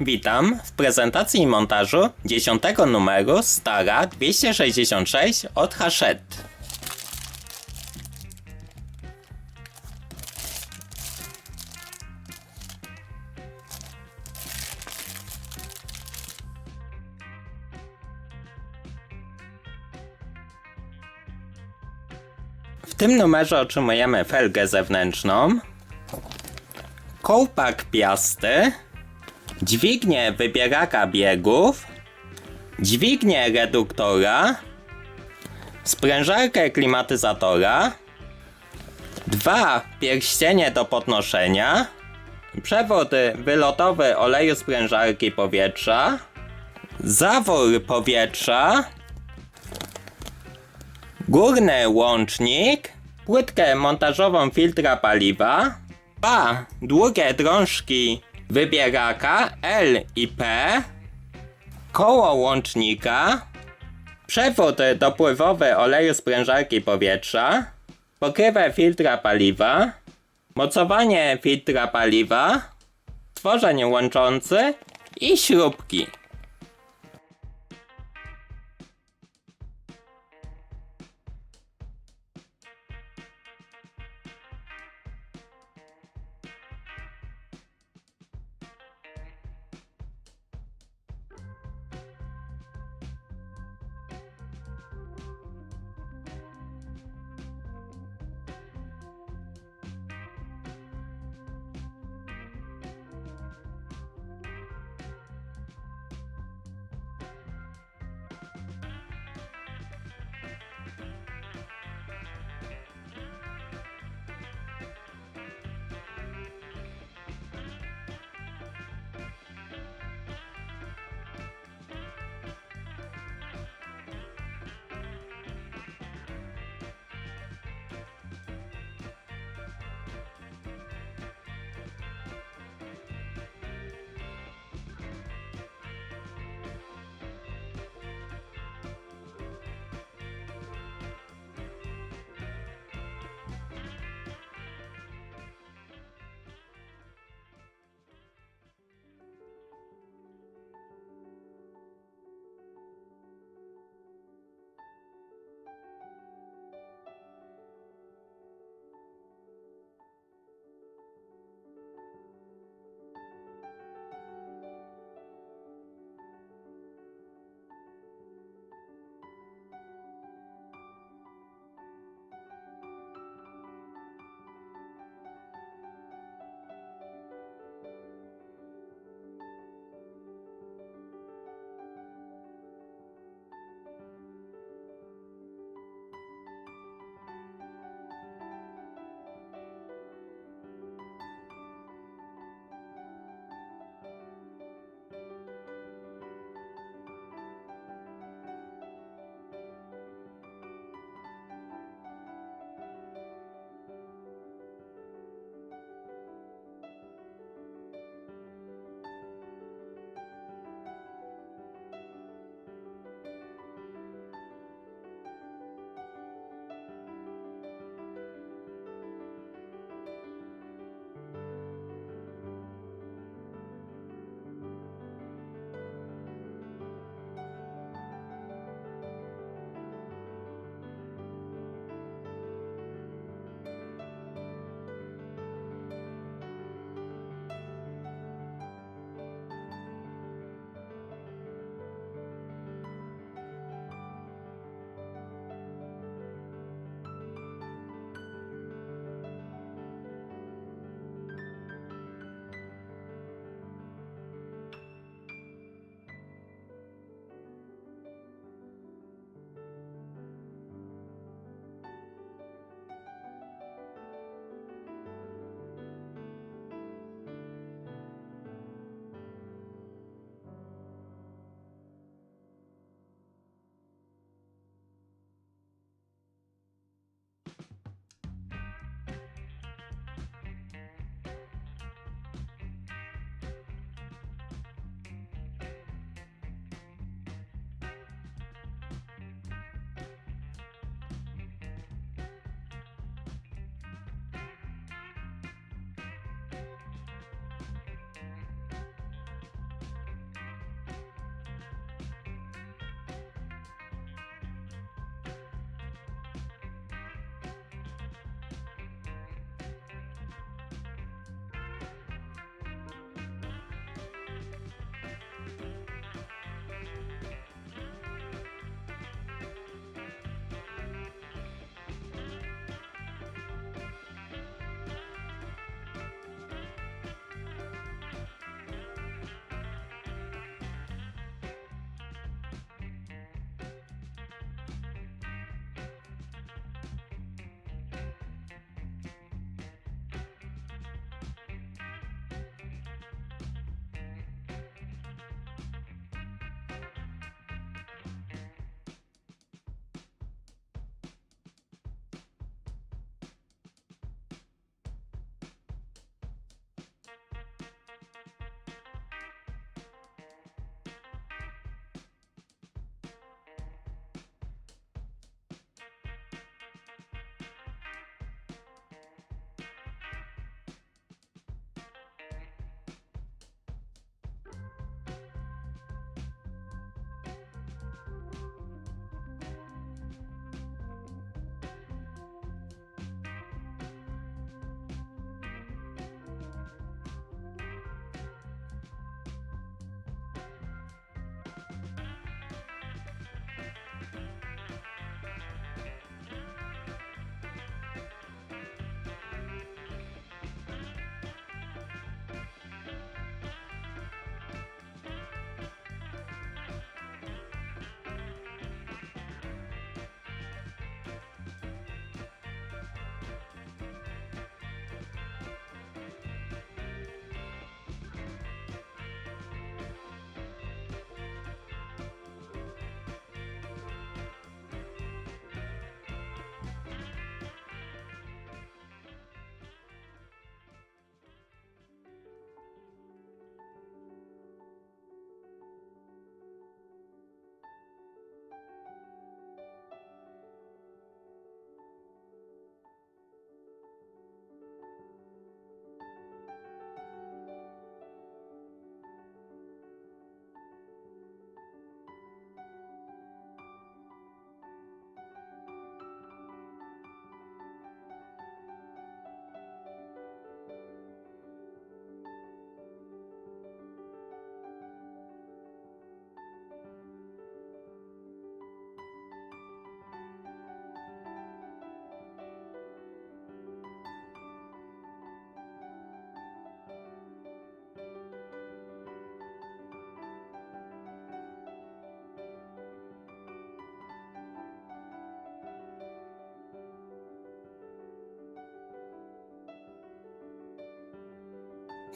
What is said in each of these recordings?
Witam w prezentacji i montażu 10 numeru Stara 266 od Hachette. W tym numerze otrzymujemy felgę zewnętrzną, kołpak piasty, dźwignię wybieraka biegów, dźwignię reduktora, sprężarkę klimatyzatora, dwa pierścienie do podnoszenia, przewód wylotowy oleju sprężarki powietrza, zawór powietrza, górny łącznik, płytkę montażową filtra paliwa, dwa długie drążki wybieraka L i P, koło łącznika, przewód dopływowy oleju sprężarki powietrza, pokrywę filtra paliwa, mocowanie filtra paliwa, tworzeń łączący. I śrubki.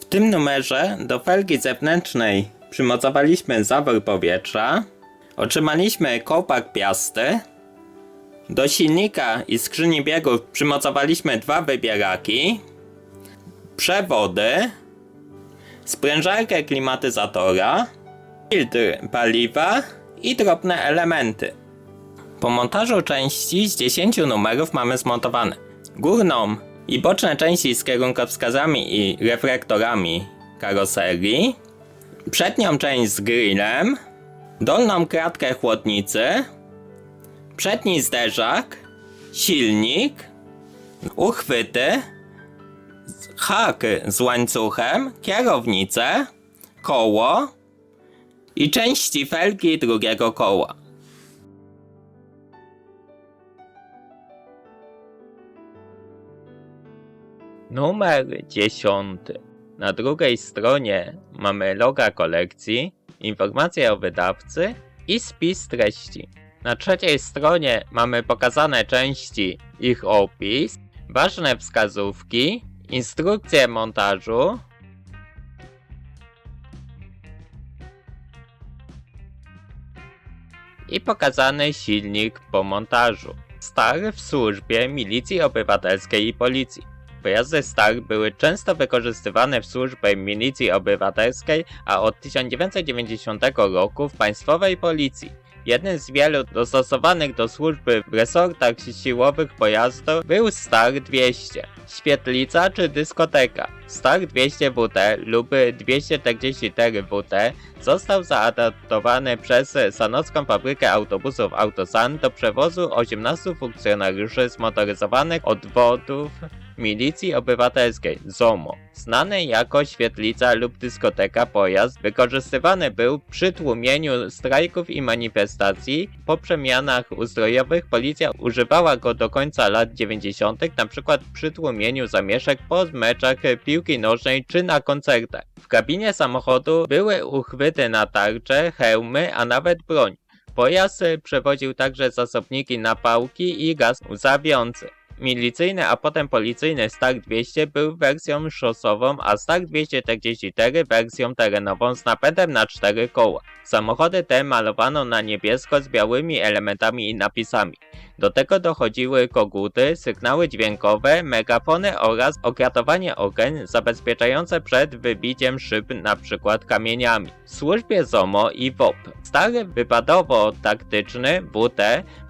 W tym numerze do felgi zewnętrznej przymocowaliśmy zawór powietrza, otrzymaliśmy kołpak piasty, do silnika i skrzyni biegów przymocowaliśmy dwa wybieraki, przewody, sprężarkę klimatyzatora, filtr paliwa i drobne elementy. Po montażu części z 10 numerów mamy zmontowane górną i boczne części z kierunkowskazami i reflektorami karoserii, przednią część z grillem, dolną kratkę chłodnicy, przedni zderzak, silnik, uchwyty, hak z łańcuchem, kierownicę, koło i części felgi drugiego koła. Numer 10. Na drugiej stronie mamy loga kolekcji, informacje o wydawcy i spis treści. Na trzeciej stronie mamy pokazane części, ich opis, ważne wskazówki, instrukcje montażu, i pokazany silnik po montażu. Star w służbie milicji obywatelskiej i policji. Pojazdy Star były często wykorzystywane w służbie milicji obywatelskiej, a od 1990 roku w państwowej policji. Jednym z wielu dostosowanych do służby w resortach siłowych pojazdów był Star 200, świetlica czy dyskoteka. Star 200WT lub 244WT został zaadaptowany przez Sanocką Fabrykę Autobusów Autosan do przewozu 18 funkcjonariuszy zmotoryzowanych odwodów Milicji Obywatelskiej ZOMO. Znany jako świetlica lub dyskoteka pojazd wykorzystywany był przy tłumieniu strajków i manifestacji. Po przemianach ustrojowych policja używała go do końca lat 90., np. przy tłumieniu zamieszek po meczach piłki nożnej czy na koncertach. W kabinie samochodu były uchwyty na tarcze, hełmy, a nawet broń. Pojazd przewoził także zasobniki na pałki i gaz łzawiący. Milicyjny, a potem policyjny Stark 200 był wersją szosową, a Stark 244 wersją terenową z napędem na cztery koła. Samochody te malowano na niebiesko z białymi elementami i napisami. Do tego dochodziły koguty, sygnały dźwiękowe, megafony oraz okratowanie okien zabezpieczające przed wybiciem szyb np. kamieniami. W służbie ZOMO i WOP. Stary wypadowo-taktyczny WT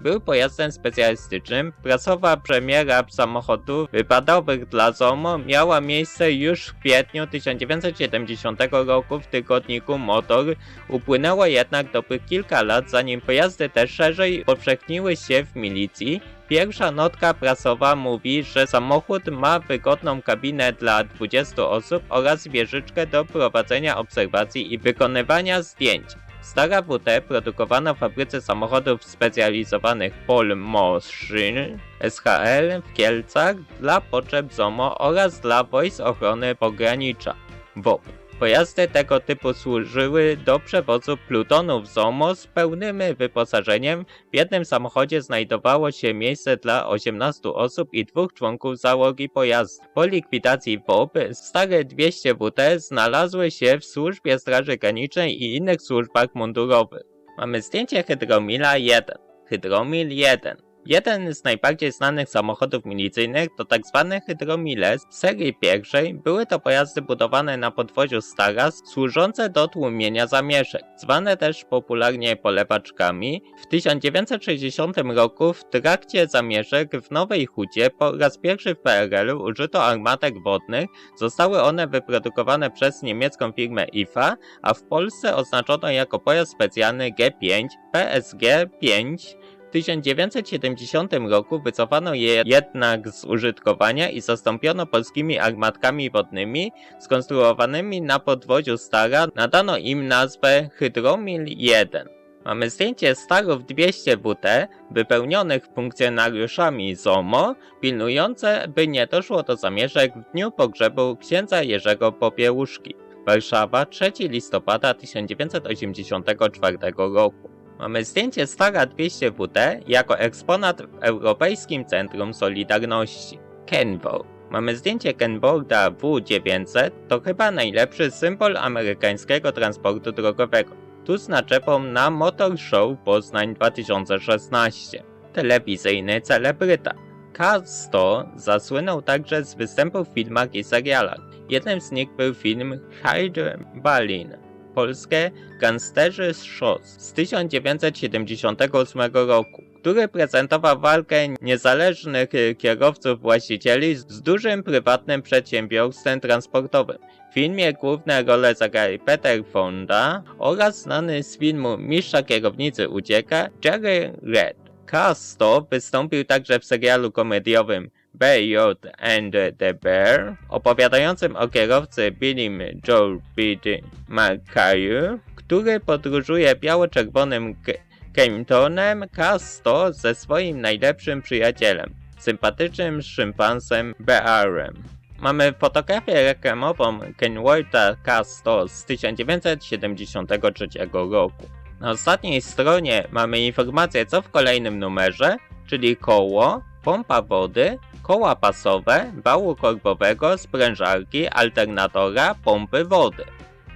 był pojazdem specjalistycznym. Prasowa premiera samochodów wypadowych dla ZOMO miała miejsce już w kwietniu 1970 roku w tygodniku Motor. Upłynęło jednak dobrych kilka lat zanim pojazdy te szerzej powszechniły się w milicji. Pierwsza notka prasowa mówi, że samochód ma wygodną kabinę dla 20 osób oraz wieżyczkę do prowadzenia obserwacji i wykonywania zdjęć. Stara WT produkowano w fabryce samochodów specjalizowanych Pol Machine SHL w Kielcach dla potrzeb ZOMO oraz dla Wojsk Ochrony Pogranicza WOP. Pojazdy tego typu służyły do przewozu plutonów ZOMO z pełnym wyposażeniem. W jednym samochodzie znajdowało się miejsce dla 18 osób i dwóch członków załogi pojazdu. Po likwidacji WOP stare 200 WT znalazły się w służbie Straży Granicznej i innych służbach mundurowych. Mamy zdjęcie Hydromila 1. Hydromil 1 Jeden z najbardziej znanych samochodów milicyjnych to tzw. Hydromile z serii pierwszej. Były to pojazdy budowane na podwoziu Staras, służące do tłumienia zamieszek, zwane też popularnie polewaczkami. W 1960 roku w trakcie zamieszek w Nowej Hucie po raz pierwszy w PRL-u użyto armatek wodnych. Zostały one wyprodukowane przez niemiecką firmę IFA, a w Polsce oznaczono jako pojazd specjalny G5 PSG 5 w 1970 roku wycofano je jednak z użytkowania i zastąpiono polskimi armatkami wodnymi skonstruowanymi na podwoziu Stara. Nadano im nazwę Hydromil 1. Mamy zdjęcie Starów 200 WT wypełnionych funkcjonariuszami ZOMO, pilnujące by nie doszło do zamieszek w dniu pogrzebu księdza Jerzego Popiełuszki. Warszawa, 3 listopada 1984 roku. Mamy zdjęcie Stara 200 WT jako eksponat w Europejskim Centrum Solidarności. Kenwo. Mamy zdjęcie Kenboarda W900, to chyba najlepszy symbol amerykańskiego transportu drogowego. Tu z naczepą na Motor Show Poznań 2016. Telewizyjny celebryta. K100 zasłynął także z występów w filmach i serialach. Jednym z nich był film Hyde Berlin. Polskie Gangsterzy z Szos z 1978 roku, który prezentował walkę niezależnych e, kierowców właścicieli z dużym prywatnym przedsiębiorstwem transportowym. W filmie główne role zagrali Peter Fonda oraz znany z filmu Mistrza Kierownicy Ucieka Jerry Red. K100 wystąpił także w serialu komediowym BJ and the Bear, opowiadającym o kierowcy Billym Joe Beatty McCayu, który podróżuje biało-czerwonym K- Camtonem K100 ze swoim najlepszym przyjacielem, sympatycznym szympansem Bearem. Mamy fotografię reklamową Kenwortha K100 z 1973 roku. Na ostatniej stronie mamy informację co w kolejnym numerze, czyli koło, pompa wody, koła pasowe, wału korbowego, sprężarki, alternatora, pompy wody.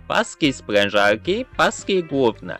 Paski sprężarki, paski główne.